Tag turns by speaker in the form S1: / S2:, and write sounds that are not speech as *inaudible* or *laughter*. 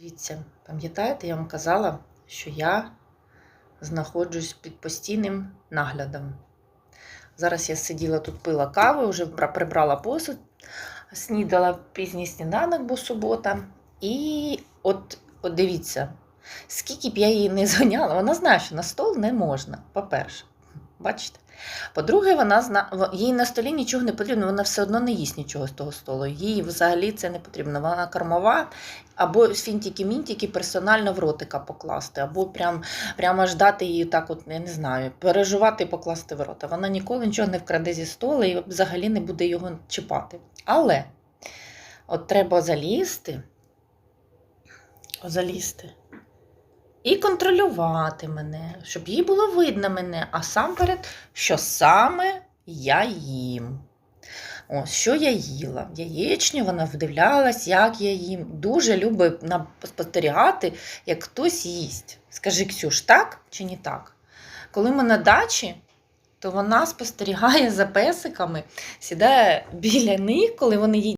S1: Дивіться, пам'ятаєте, я вам казала, що я знаходжусь під постійним наглядом. Зараз я сиділа тут, пила каву, вже прибрала посуд, снідала пізній сніданок, бо субота. І от, от дивіться, скільки б я її не *laughs* зганяла, вона знає, що на стол не можна, по-перше. Бачите? По-друге, вона зна... їй на столі нічого не потрібно, вона все одно не їсть нічого з того столу. Їй взагалі це не потрібно. Вона кормова, або фінтики-мінтики персонально в ротика покласти, або прям, прямо ждати її так, от, я не знаю, переживати і покласти в рота. Вона ніколи нічого не вкраде зі столу і взагалі не буде його чіпати. Але от треба залізти, залізти. І контролювати мене, щоб їй було видно мене, а сам перед, що саме я їм. Ось, що я їла. Яєчню вона вдивлялась, як я їм. Дуже любить спостерігати, як хтось їсть. Скажи, Ксюш, так чи не так? Коли ми на дачі, то вона спостерігає за песиками, сідає біля них, коли вони їдять.